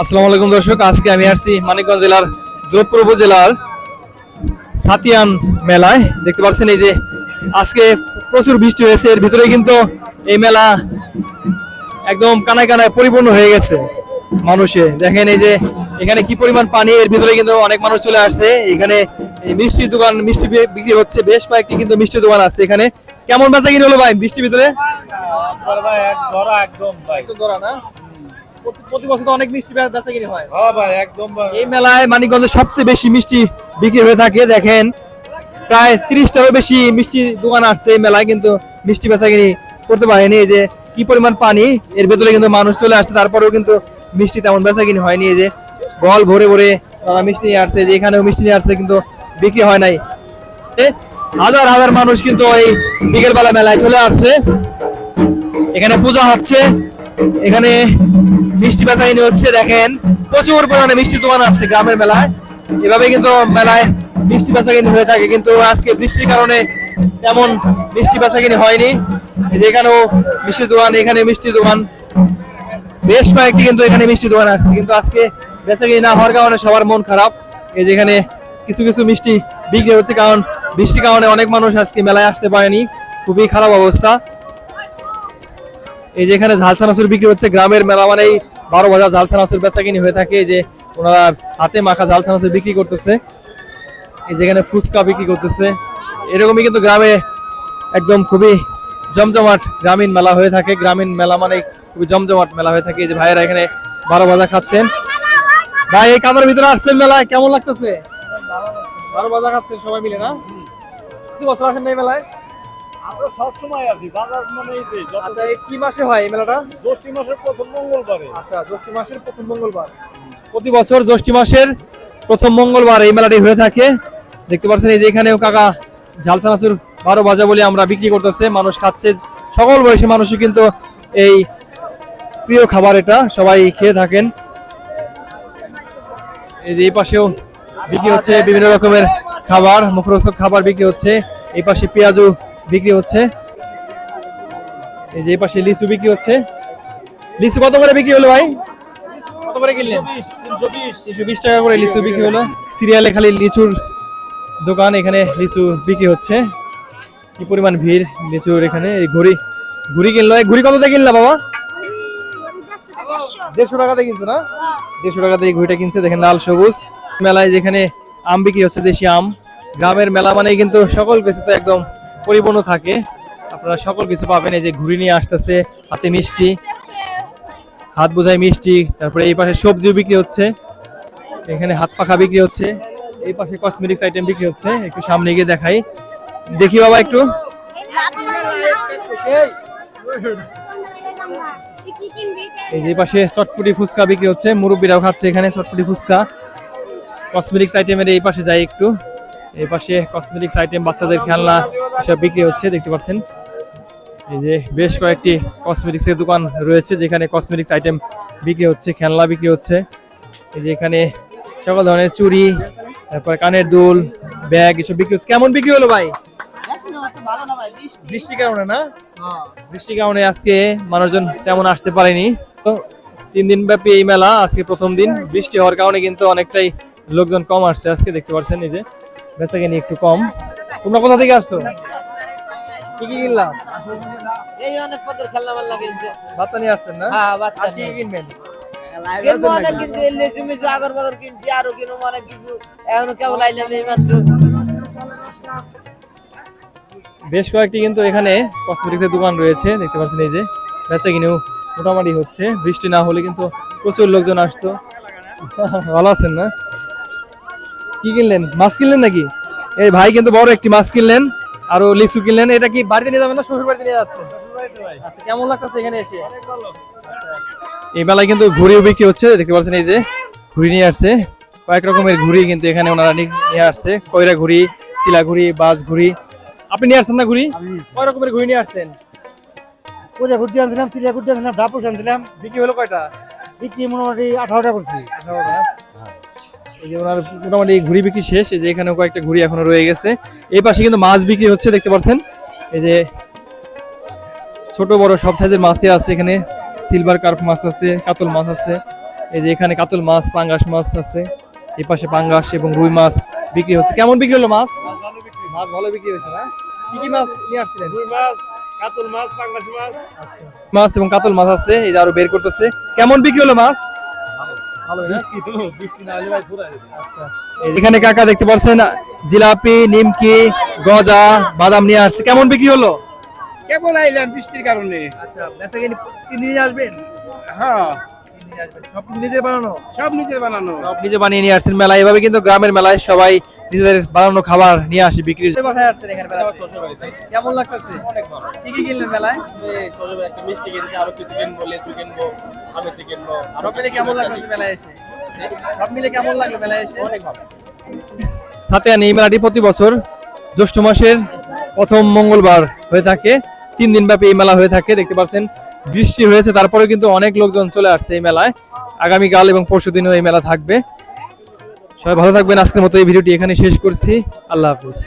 আসসালামু আলাইকুম দর্শক আজকে আমি আসছি মানিকগঞ্জ জেলার যোধপুর উপজেলার সাতিয়ান মেলায়। দেখতে পাচ্ছেন এই যে আজকে প্রচুর বৃষ্টি হয়েছে এর ভিতরে কিন্তু এই মেলা একদম কানায় কানায় পরিপূর্ণ হয়ে গেছে মানুষে। দেখেন এই যে এখানে কি পরিমাণ পানি এর ভিতরে কিন্তু অনেক মানুষ চলে আসছে। এখানে মিষ্টির দোকান মিষ্টি বিক্রি হচ্ছে বেশ কয়েকটি কিন্তু মিষ্টির দোকান আছে এখানে। কেমন বেচা কিনে হলো ভাই বৃষ্টির ভিতরে? একদম ভাই। প্রতি- বছর তো অনেক মিষ্টি বে- বেচা কিনে হয়। হ্যাঁ ভাই একদম এই মেলায় মানিকগঞ্জে সবচেয়ে বেশি মিষ্টি বিক্রি হয়ে থাকে দেখেন। প্রায় তিরিশটারও বেশি মিষ্টি দোকান আসছে এই মেলায় কিন্তু মিষ্টি বেচা কিনি করতে পারেনি। এই যে কি পরিমাণ পানি এর ভেতরে কিন্তু মানুষ চলে আসছে তারপরেও কিন্তু মিষ্টি তেমন বেচা কিনি হয়নি। এই যে বল ভরে ভরে তারা মিষ্টি নিয়ে আসছে যে এখানেও মিষ্টি নিয়ে আসছে কিন্তু বিক্রি হয় নাই। হাজার হাজার মানুষ কিন্তু এই বিকেলবেলা মেলায় চলে আসছে। এখানে পূজা হচ্ছে। এখানে মিষ্টি বেচা কিনে হচ্ছে, দেখেন। প্রচুর পরিমাণে মিষ্টি দোকান আছে গ্রামের মেলায়। এভাবে কিন্তু মেলায় মিষ্টি বেচা কিনে হয়ে থাকে, কিন্তু আজকে বৃষ্টির কারণে তেমন মিষ্টি বেচা কিনে হয়নি এখানেও মিষ্টি দোকান, এখানে মিষ্টি দোকান। বেশ কয়েকটি কিন্তু এখানে মিষ্টি দোকান আসছে কিন্তু আজকে বেচা কিনে না হওয়ার কারণে সবার মন খারাপ। এই যে এখানে কিছু কিছু মিষ্টি বিক্রি হচ্ছে, কারণ বৃষ্টির কারণে অনেক মানুষ আজকে মেলায় আসতে পারেনি। খুবই খারাপ অবস্থা। এই যে এখানে ঝাল চানাচুর বিক্রি হচ্ছে গ্রামের মেলা মানে এই বারো বাজার ঝাল চানাচুর বেচা কিনি হয়ে থাকে যে ওনারা হাতে মাখা ঝাল চানাচুর বিক্রি করতেছে যেখানে ফুচকা বিক্রি করতেছে। এরকমই কিন্তু গ্রামে একদম খুবই জমজমাট গ্রামীণ মেলা হয়ে থাকে। গ্রামীণ মেলা মানে খুবই জমজমাট মেলা হয়ে থাকে। যে ভাইয়েরা এখানে বারো বাজা খাচ্ছেন। ভাই, এই কাদার ভিতরে আসছেন মেলায়, কেমন লাগতেছে? বারো বাজা খাচ্ছেন সবাই মিলে, না? দু বছর আসেন না এই মেলায়? আমরা সবসময় আছি বাজার মানে এই আচ্ছা কি মাসে হয় এই মেলাটা? জ্যৈষ্ঠ মাসের প্রথম মঙ্গলবারে। আচ্ছা জ্যৈষ্ঠ মাসের প্রথম মঙ্গলবার। প্রতি বছর জ্যৈষ্ঠ মাসের প্রথম মঙ্গলবার এই মেলাটি হয়ে থাকে। দেখতে পাচ্ছেন এই যে এখানেও কাকা বারো বাজা বলে আমরা বিক্রি করতেছে মানুষ খাচ্ছে। সকল বয়সী মানুষই কিন্তু এই প্রিয় খাবার এটা সবাই খেয়ে থাকেন। এই যে এই পাশেও বিক্রি হচ্ছে বিভিন্ন রকমের খাবার মুখরোচক খাবার বিক্রি হচ্ছে। এই পাশে পেঁয়াজও বিক্রি হচ্ছে। এই যে পাশে লিচু বিক্রি হচ্ছে। লিচু কত করে বিক্রি হলো ভাই? কত করে কিনলেন? তিনশো বিশ বিশ টাকা করে লিচু বিক্রি হলো। সিরিয়ালে খালি লিচুর দোকান, এখানে লিচু বিক্রি হচ্ছে। কি পরিমাণ ভিড় লিচুর এখানে? এই ঘুড়ি ঘুড়ি কিনলো। ঘুড়ি কততে কিনলা বাবা? দেড়শো টাকাতে কিনছো না? দেড়শো টাকাতে এই ঘুড়িটা কিনছে। দেখেন লাল সবুজ। মেলায় যেখানে আম বিক্রি হচ্ছে, দেশি আম। গ্রামের মেলা মানে কিন্তু সকল কিছু তো একদম পরিপূর্ণ থাকে। আপনারা সকল কিছু পাবেন। এই যে ঘুড়ি নিয়ে আসতেছে, হাতে মিষ্টি, হাত বোঝাই মিষ্টি, তারপরে এই পাশে সবজিও বিক্রি হচ্ছে। এখানে হাত পাখা বিক্রি হচ্ছে, এই পাশে কসমেটিক্স আইটেম বিক্রি হচ্ছে। একটু সামনে গিয়ে দেখাই। দেখি বাবা একটু। এই যে পাশে চটপটি ফুচকা বিক্রি হচ্ছে। মুরব্বীরাও খাচ্ছে এখানে চটপুটি ফুচকা। কসমেটিক্স আইটেমের এই পাশে যাই একটু। এই পাশে কসমেটিক্স আইটেম বাচ্চাদের খেলনা এসব বিক্রি হচ্ছে, দেখতে পাচ্ছেন। এই যে বেশ কয়েকটি কসমেটিক্স এর দোকান রয়েছে, যেখানে কসমেটিক্স আইটেম বিক্রি হচ্ছে, খেলনা বিক্রি হচ্ছে। এই যে এখানে সকল ধরনের চুড়ি, তারপর কানের দুল, ব্যাগ এসব বিক্রি হচ্ছে। কেমন বিক্রি হলো ভাই? বৃষ্টির কারণে না? বৃষ্টির কারণে আজকে মানুষজন তেমন আসতে পারেনি। তো তিন দিন ব্যাপী এই মেলা, আজকে প্রথম দিন। বৃষ্টি হওয়ার কারণে কিন্তু অনেকটাই লোকজন কম আসছে আজকে, দেখতে পাচ্ছেন এই যে। বেচা কিনি একটু কম। তোমরা কোথা থেকে আসছো? কি কি এই অনেক পদের খেলনা কিনছে বাচ্চা নিয়ে আসছেন না? হ্যাঁ বাচ্চা কি কিনবেন? কিনবো অনেক কিছু এই লেচু আগর বাগর কিনছি আরও কিনবো অনেক কিছু। এখন কেবল আইলাম এই মাত্র। বেশ কয়েকটি কিন্তু এখানে কসমেটিক্সের দোকান রয়েছে দেখতে পাচ্ছেন এই যে। বেচা কিনেও মোটামুটি হচ্ছে। বৃষ্টি না হলে কিন্তু প্রচুর লোকজন আসতো। ভালো আছেন না? কি কিনলেন? মাছ কিনলেন নাকি? এই ভাই কিন্তু বড় একটি মাছ কিনলেন। আরও লিচু কিনলেন। এটা কি বাড়িতে নিয়ে যাবেন না শ্বশুর বাড়িতে নিয়ে যাচ্ছেন? আচ্ছা কেমন লাগতেছে এখানে এসে? এই মেলায় কিন্তু ঘুড়িও বিক্রি হচ্ছে। দেখতে পাচ্ছেন এই যে ঘুড়ি নিয়ে আসছে। কয়েক রকমের ঘুড়ি কিন্তু এখানে ওনারা নিয়ে আসছে। কয়রা ঘুড়ি চিলা ঘুড়ি বাস ঘুড়ি। আপনি নিয়ে আসছেন না ঘুড়ি? কয় রকমের ঘুড়ি নিয়ে আসছেন? কোজা ঘুরতে আনছিলাম চিড়িয়া ঘুরতে আনছিলাম ডাপুস আনছিলাম। বিক্রি হলো কয়টা? বিক্রি মোটামুটি আঠারোটা করছি। এই যে ওনার মোটামুটি ঘুড়ি বিক্রি শেষ এই যে এখানে কয়েকটা ঘুড়ি এখনও রয়ে গেছে। এই পাশে কিন্তু মাছ বিক্রি হচ্ছে দেখতে পাচ্ছেন? এই যে ছোট বড় সব সাইজের মাছই আছে এখানে। সিলভার কার্প মাছ আছে কাতল মাছ আছে। এই যে এখানে কাতল মাছ পাঙ্গাস মাছ আছে। এই পাশে পাঙ্গাস এবং রুই মাছ বিক্রি হচ্ছে। কেমন বিক্রি হলো মাছ? মাছ ভালো বিক্রি হয়েছে। না? কি কি মাছ নিয়ে আসছিলেন? রুই মাছ কাতল মাছ পাঙ্গাস মাছ। মাছ এবং কাতল মাছ আছে এই যে আরও বের করতেছে। কেমন বিক্রি হলো মাছ? এখানে কাকা দেখতে পাচ্ছেন জিলাপি নিমকি গজা বাদাম নিয়ে আসছে। কেমন বিক্রি হলো? কেমন আইলাম বৃষ্টির কারণে। আচ্ছা বেচা তিন দিনে আসবেন? হ্যাঁ। আসবেন। সব নিজে নিজের বানানো? সব নিজের বানানো। সব নিজে বানিয়ে নিয়ে আসছেন মেলায়। এভাবে কিন্তু গ্রামের মেলায় সবাই নিজেদের বানানো খাবার নিয়ে আসি বিক্রি বাসায় আসছেন এখানে কেমন লাগতেছে? অনেক ভালো কি কি কিনলেন মেলায় একটা মিষ্টি কিনছি আরও কিছু কিনবো লেচু কিনবো আমেতে কিনবো সব মিলে কেমন লাগতেছে মেলায় এসে? সব মিলে কেমন লাগে মেলায় এসে? অনেক ভালো সাথে এই মেলাটি প্রতি বছর জ্যৈষ্ঠ মাসের প্রথম মঙ্গলবার হয়ে থাকে। তিন দিন ব্যাপী এই মেলা হয়ে থাকে দেখতে পাচ্ছেন। বৃষ্টি হয়েছে তারপরে কিন্তু অনেক লোকজন চলে আসছে এই মেলায়। আগামীকাল এবং পরশু দিনও এই মেলা থাকবে। সবাই ভালো থাকবেন। আজকের মতো এই ভিডিওটি এখানে শেষ করছি। আল্লাহ হাফিজ।